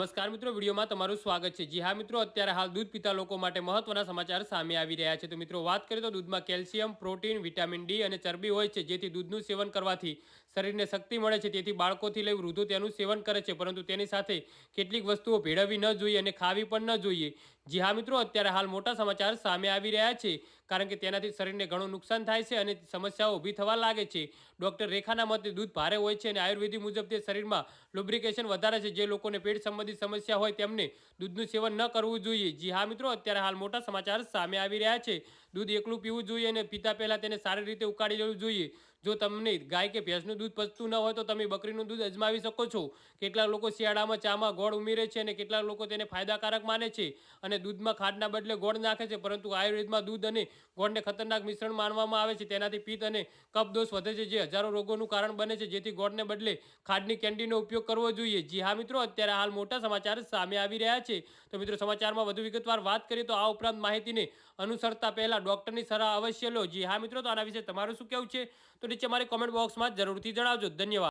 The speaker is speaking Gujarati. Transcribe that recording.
નમસ્કાર મિત્રો, વિડીયોમાં તમારું સ્વાગત છે. જી હા મિત્રો, અત્યારે હાલ દૂધ પીતા લોકો માટે મહત્વના સમાચાર સામે આવી રહ્યા છે. તો મિત્રો, વાત કરીએ તો દૂધમાં કેલ્શિયમ, પ્રોટીન, વિટામિન ડી અને ચરબી હોય છે, જેથી દૂધનું સેવન કરવાથી શરીરને શક્તિ મળે છે. તેથી બાળકોથી લઈ વૃદ્ધો તેનું સેવન કરે છે. પરંતુ તેની સાથે કેટલીક વસ્તુઓ ભેળવવી ન જોઈએ અને ખાવી પણ ન જોઈએ. જી હા મિત્રો, અત્યારે હાલ મોટા સમાચાર સામે આવી રહ્યા છે. કારણ કે તેનાથી શરીરને ઘણું નુકસાન થાય છે અને સમસ્યાઓ ઊભી થવા લાગે છે. ડૉક્ટર રેખાના મતે દૂધ ભારે હોય છે અને આયુર્વેદિક મુજબ તે શરીરમાં લુબ્રિકેશન વધારે છે. જે લોકોને પેટ સંબંધિત સમસ્યા હોય તેમને દૂધનું સેવન ન કરવું જોઈએ. જી હા મિત્રો, અત્યારે હાલ મોટા સમાચાર સામે આવી રહ્યા છે. દૂધ એકલું પીવું જોઈએ અને પીતા પહેલાં તેને સારી રીતે ઉકાળી લેવું જોઈએ. જો તમને ગાય કે ભેંસનું દૂધ પચતું ન હોય તો તમે બકરીનું દૂધ અજમાવી શકો છો. કેટલાક લોકો શિયાળામાં ચામાં ગોળ ઉમેરે છે અને કેટલાક લોકો તેને ફાયદાકારક માને છે અને દૂધમાં ખાંડના બદલે ગોળ નાખે છે. પરંતુ આયુર્વેદમાં દૂધ અને ગોળને ખતરનાક મિશ્રણ માનવામાં આવે છે. તેનાથી પિત્ત અને કફ વધે છે, જે હજારો રોગોનું કારણ બને છે. જેથી ગોળને બદલે ખાંડની કેન્ડીનો ઉપયોગ કરવો જોઈએ. જી હા મિત્રો, અત્યારે હાલ મોટા સમાચાર સામે આવી રહ્યા છે. તો મિત્રો, સમાચારમાં વધુ વિગતવાર વાત કરીએ તો આ ઉપરાંત માહિતીને અનુસરતા પહેલા ડોક્ટરની સલાહ અવશ્ય લો. જી હા મિત્રો, તો આના વિશે તમારું શું કહેવું છે? તો નીચે મારી કોમેન્ટ બોક્સમાં જરૂરથી જણાવજો. ધન્યવાદ.